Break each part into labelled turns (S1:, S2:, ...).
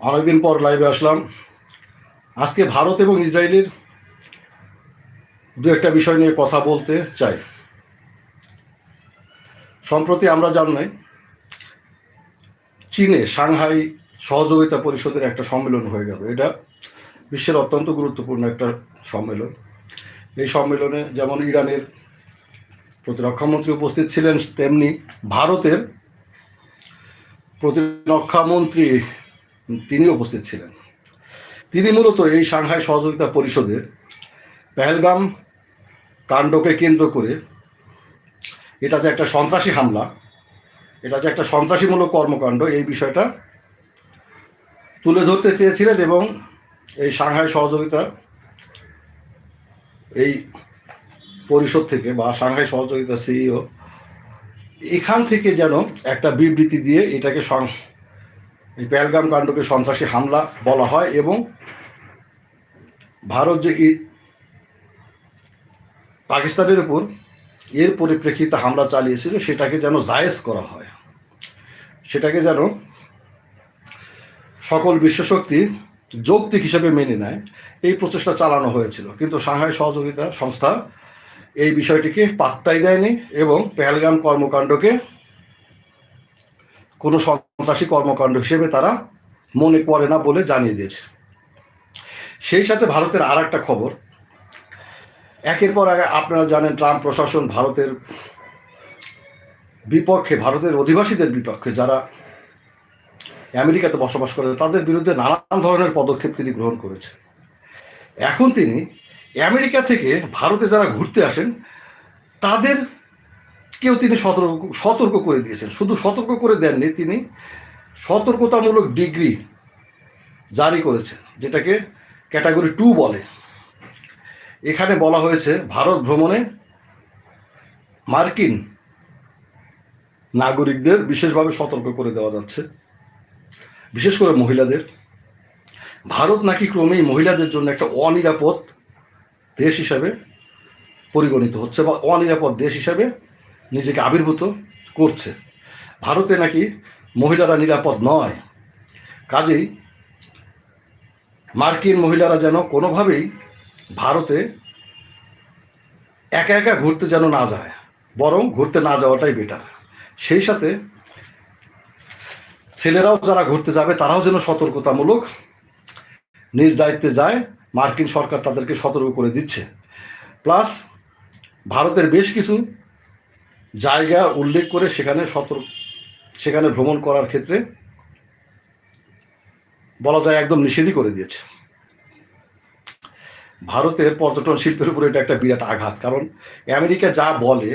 S1: অনেকদিন পর লাইভে আসলাম। আজকে ভারত এবং ইসরায়েলের দু একটা বিষয় নিয়ে কথা বলতে চাই। সম্প্রতি আমরা জানাই চীনে সাংহাই সহযোগিতা পরিষদের একটা সম্মেলন হয়ে গেল। এটা বিশ্বের অত্যন্ত গুরুত্বপূর্ণ একটা সম্মেলন। এই সম্মেলনে যেমন ইরানের প্রতিরক্ষামন্ত্রী উপস্থিত ছিলেন, তেমনি ভারতের প্রতিরক্ষামন্ত্রী তিনি উপস্থিত ছিলেন। তিনি মূলত এই সাংহাই সহযোগিতা পরিষদের পেহেলগাম কাণ্ডকে কেন্দ্র করে এটা যে একটা সন্ত্রাসী হামলা, এটা যে একটা সন্ত্রাসীমূলক কর্মকাণ্ড, এই বিষয়টা তুলে ধরতে চেয়েছিলেন এবং এই সাংহাই সহযোগিতা এই পরিষদ থেকে বা সাংহাই সহযোগিতা সিইও এখান থেকে যেন একটা বিবৃতি দিয়ে এটাকে এই পেহেলগাম কাণ্ডকে সন্ত্রাসী হামলা বলা হয় এবং ভারত যে পাকিস্তানের উপর এর পরিপ্রেক্ষিতে হামলা চালিয়েছিল, সেটাকে যেন জায়েজ করা হয়। সেটাকে যেন সকল বিশ্বশক্তি যৌক্তিক হিসেবে মেনে নেয়, এই প্রচেষ্টা চালানো হয়েছিল। কিন্তু সাংহাই সহযোগিতা সংস্থা এই বিষয়টিকে পাত্তাই দেয়নি এবং পেহেলগাম কর্মকাণ্ডকে কোনো সন্ত্রাসী কর্মকাণ্ড হিসেবে তারা মনে করে না বলে জানিয়ে দিয়েছে। সেই সাথে ভারতের আর একটা খবর। একের পর আগে আপনারা জানেন, ট্রাম্প প্রশাসন ভারতের বিপক্ষে, ভারতের অধিবাসীদের বিপক্ষে যারা আমেরিকাতে বসবাস করে, তাদের বিরুদ্ধে নানান ধরনের পদক্ষেপ তিনি গ্রহণ করেছে এখন তিনি আমেরিকা থেকে ভারতে যারা ঘুরতে আসেন, তাদের কেউ তিনি সতর্ক সতর্ক করে দিয়েছেন। শুধু সতর্ক করে দেননি, তিনি সতর্কতামূলক ডিগ্রি জারি করেছেন, যেটাকে ক্যাটাগরি টু বলে। এখানে বলা হয়েছে, ভারত ভ্রমণে মার্কিন নাগরিকদের বিশেষভাবে সতর্ক করে দেওয়া যাচ্ছে, বিশেষ করে মহিলাদের। ভারত নাকি ক্রমেই মহিলাদের জন্য একটা অনিরাপদ দেশ হিসাবে পরিগণিত হচ্ছে, বা অনিরাপদ দেশ হিসাবে নিজেকে আবির্ভূত করছে। ভারতে নাকি মহিলারা নিরাপদ নয়। কাজেই মার্কিন মহিলারা যেন কোনোভাবেই ভারতে একা একা ঘুরতে যেন না যায়, বরং ঘুরতে না যাওয়াটাই বেটার সেই সাথে ছেলেরাও যারা ঘুরতে যাবে, তারাও যেন সতর্কতামূলক নিজ দায়িত্বে যায়, মার্কিন সরকার তাদেরকে সতর্ক করে দিচ্ছে। প্লাস ভারতের বেশ কিছু জায়গা উল্লেখ করে সেখানে সতর্ক, সেখানে ভ্রমণ করার ক্ষেত্রে বলা যায় একদম নিষেধই করে দিয়েছে। ভারতের পর্যটন শিল্পের উপরে এটা একটা বিরাট আঘাত, কারণ আমেরিকা যা বলে,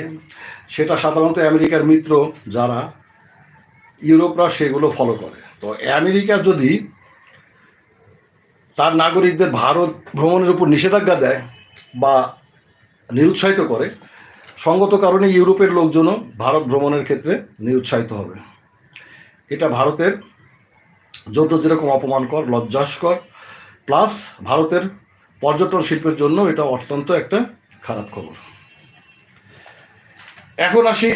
S1: সেটা সাধারণত আমেরিকার মিত্র যারা ইউরোপরা সেগুলো ফলো করে। তো আমেরিকা যদি তার নাগরিকদের ভারত ভ্রমণের উপর নিষেধাজ্ঞা দেয় বা নিরুৎসাহিত করে সঙ্গত কারণে ইউরোপের লোকজনও ভারত ভ্রমণের ক্ষেত্রে নিরুৎসাহিত হবে। এটা ভারতের জন্য যেরকম অপমানকর, লজ্জাস্কর, প্লাস ভারতের পর্যটন শিল্পের জন্য এটা অত্যন্ত একটা খারাপ খবর। এখন আসি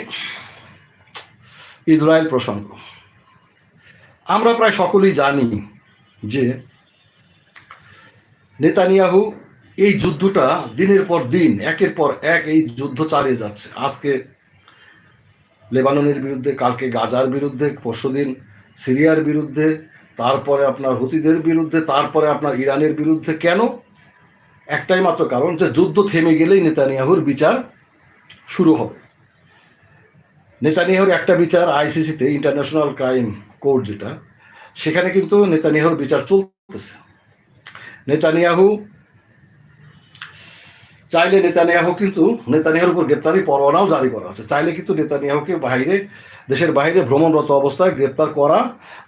S1: ইসরায়েল প্রসঙ্গ। আমরা প্রায় সকলেই জানি যে নেতানিয়াহু এই যুদ্ধটা দিনের পর দিন, একের পর এক এই যুদ্ধ চালিয়ে যাচ্ছে। আজকে লেবাননের বিরুদ্ধে, কালকে গাজার বিরুদ্ধে, পরশুদিন সিরিয়ার বিরুদ্ধে, তারপরে আপনার হুতিদের বিরুদ্ধে, তারপরে আপনার ইরানের বিরুদ্ধে। কেন? একটাই মাত্র কারণ যে যুদ্ধ থেমে গেলেই নেতানিয়াহুর বিচার শুরু হবে। নেতানিয়াহুর একটা বিচার, আইসিসিতে ইন্টারন্যাশনাল ক্রাইম কোর্ট যেটা, সেখানে কিন্তু নেতানিয়াহুর বিচার চলতেছে। নেতানিয়াহু চাইলে নেতানিয়াহু কিন্তু নেতানিয়াহুর উপর গ্রেপ্তারি পরোয়ানাও জারি করা আছে। চাইলে কিন্তু নেতানিয়াহুকে বাইরে, দেশের বাইরে ভ্রমণরত অবস্থায় গ্রেপ্তার করা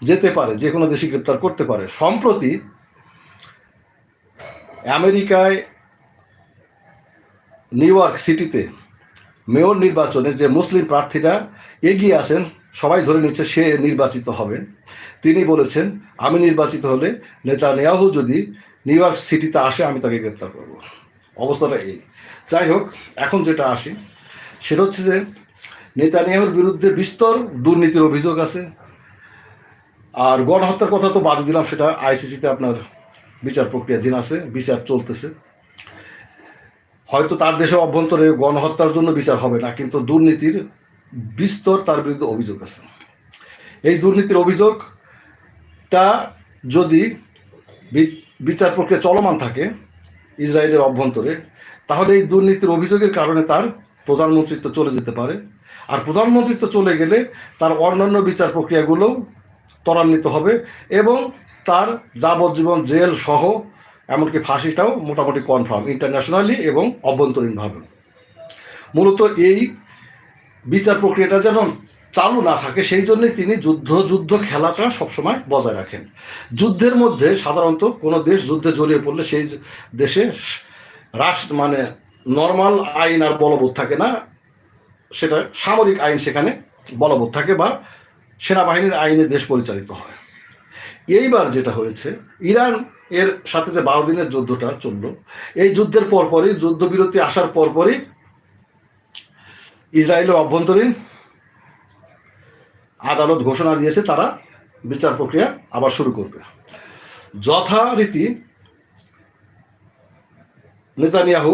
S1: যেতে পারে, যে কোনো দেশে গ্রেপ্তার করতে পারে। সম্প্রতি আমেরিকায় নিউ ইয়র্ক সিটিতে মেয়র নির্বাচনে যে মুসলিম প্রার্থীরা এগিয়ে আসেন সবাই ধরে নিচ্ছে সে নির্বাচিত হবেন তিনি বলেছেন, আমি নির্বাচিত হলে নেতা নেয়াহু যদি নিউ ইয়র্ক সিটিতে আসে, আমি তাকে গ্রেপ্তার করব। অবস্থাটা এই। যাই হোক, এখন যেটা আসি, সেটা হচ্ছে যে নেতানিয়াহুর বিরুদ্ধে বিস্তর দুর্নীতির অভিযোগ আছে। আর গণহত্যার কথা তো বাদ দিলাম, সেটা আইসিসিতে আপনার বিচার প্রক্রিয়াধীন আছে, বিচার চলতেছে। হয়তো তার দেশে অভ্যন্তরে গণহত্যার জন্য বিচার হবে না, কিন্তু দুর্নীতির বিস্তর তার বিরুদ্ধে অভিযোগ আছে। এই দুর্নীতির অভিযোগটা যদি বিচার প্রক্রিয়া চলমান থাকে ইসরায়েলের অভ্যন্তরে, তাহলে এই দুর্নীতির অভিযোগের কারণে তার প্রধানমন্ত্রিত্ব চলে যেতে পারে। আর প্রধানমন্ত্রিত্ব চলে গেলে তার অন্যান্য বিচার প্রক্রিয়াগুলো ত্বরান্বিত হবে এবং তার যাবজ্জীবন জেল সহ, এমনকি ফাঁসিটাও মোটামুটি কনফার্ম, ইন্টারন্যাশনালি এবং অভ্যন্তরীণভাবে। মূলত এই বিচার প্রক্রিয়াটা যেন চালু না থাকে, সেই জন্যই তিনি যুদ্ধ যুদ্ধ খেলাটা সবসময় বজায় রাখেন। যুদ্ধের মধ্যে সাধারণত কোনো দেশ যুদ্ধে জড়িয়ে পড়লে সেই দেশে রাষ্ট্র মানে নর্মাল আইন আর বলবৎ থাকে না, সেটা সামরিক আইন সেখানে বলবৎ থাকে বা সেনাবাহিনীর আইনে দেশ পরিচালিত হয়। এইবার যেটা হয়েছে, ইরান এর সাথে যে বারো দিনের যুদ্ধটা চলল, এই যুদ্ধের পরপরই, যুদ্ধবিরতি আসার পরপরই ইসরায়েলের অভ্যন্তরীণ আদালত ঘোষণা দিয়েছে, তারা বিচার প্রক্রিয়া আবার শুরু করবে। যথারীতি নেতানিয়াহু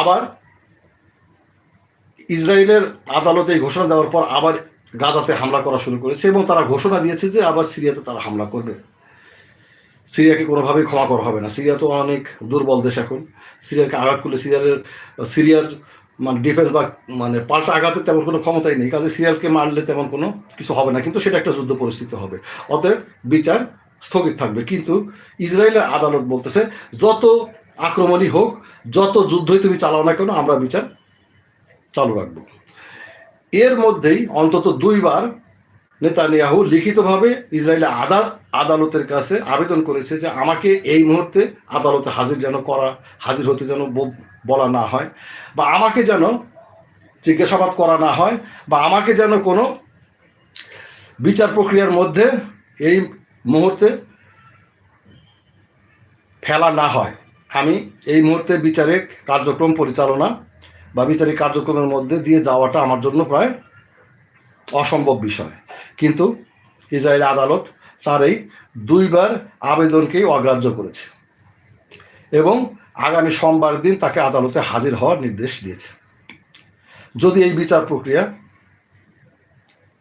S1: আবার ইসরায়েলের আদালতে ঘোষণা দেওয়ার পর আবার গাজাতে হামলা করা শুরু করেছে এবং তারা ঘোষণা দিয়েছে যে আবার সিরিয়াতে তারা হামলা করবে। সিরিয়াকে কোনোভাবেই ক্ষমা করা হবে না। সিরিয়া তো অনেক দুর্বল দেশ এখন। সিরিয়াকে আঘাত করলে সিরিয়ার সিরিয়ার মানে ডিফেন্স বা মানে পাল্টা আঘাতে তেমন কোনো ক্ষমতাই নেই। কাজে সিরিয়ালকে মারলে তেমন কোনো কিছু হবে না। কিন্তু সেটা একটা যুদ্ধ পরিস্থিতি হবে। অতএব বিচার স্থগিত থাকবে। কিন্তু ইসরায়েলের আদালত বলতেছে, যত আক্রমণই হোক, যত যুদ্ধই তুমি চালাও না কেন, আমরা বিচার চালু রাখব। এর মধ্যেই অন্তত দুইবার নেতানিয়াহু লিখিতভাবে ইসরায়েলের আদা, আদালতের কাছে আবেদন করেছে যে আমাকে এই মুহূর্তে আদালতে হাজির যেন করা, হাজির হতে যেন বলা না হয় বা আমাকে যেন জিজ্ঞাসাবাদ করা না হয় বা আমাকে যেন কোনো বিচার প্রক্রিয়ার মধ্যে এই মুহূর্তে ফেলা না হয়। আমি এই মুহূর্তে বিচারিক কার্যক্রম পরিচালনা বা বিচারিক কার্যক্রমের মধ্যে দিয়ে যাওয়াটা আমার জন্য প্রায় অসম্ভব বিষয়। কিন্তু ইসরায়েল আদালত তার এই দুইবার আবেদনকেই অগ্রাহ্য করেছে এবং আগামী সোমবার দিন তাকে আদালতে হাজির হওয়ার নির্দেশ দিয়েছে। যদি এই বিচার প্রক্রিয়া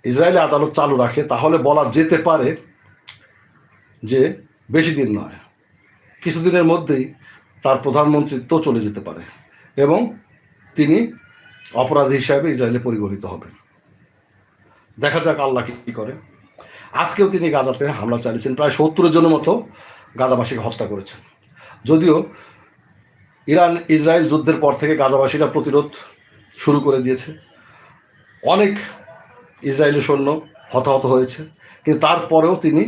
S1: ইসরায়েলি আদালত চালু রাখে, তাহলে বলা যেতে পারে যে বেশি দিন নয়, কিছুদিনের মধ্যেই তার প্রধানমন্ত্রিত্ব চলে যেতে পারে এবং তিনি অপরাধী হিসাবে ইসরায়েলে পরিগণিত হবেন। দেখা যাক আল্লাহ কি করে। আজকেও তিনি গাজাতে হামলা চালিয়েছেন, প্রায় সত্তরের জনের মতো গাজাবাসীকে হত্যা করেছেন। যদিও ইরান ইসরায়েল যুদ্ধের পর থেকে গাজাবাসীরা প্রতিরোধ শুরু করে দিয়েছে। অনেক ইসরায়েলি সৈন্য হতাহত হয়েছে, কিন্তু তারপরেও তিনি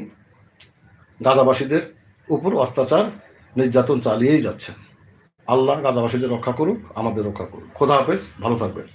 S1: গাজাবাসীদের উপর অত্যাচার, নির্যাতন চালিয়েই যাচ্ছেন। আল্লাহ গাজাবাসীদের রক্ষা করুক, আমাদের রক্ষা করুক। খোদা হাফেজ, ভালো থাকবেন।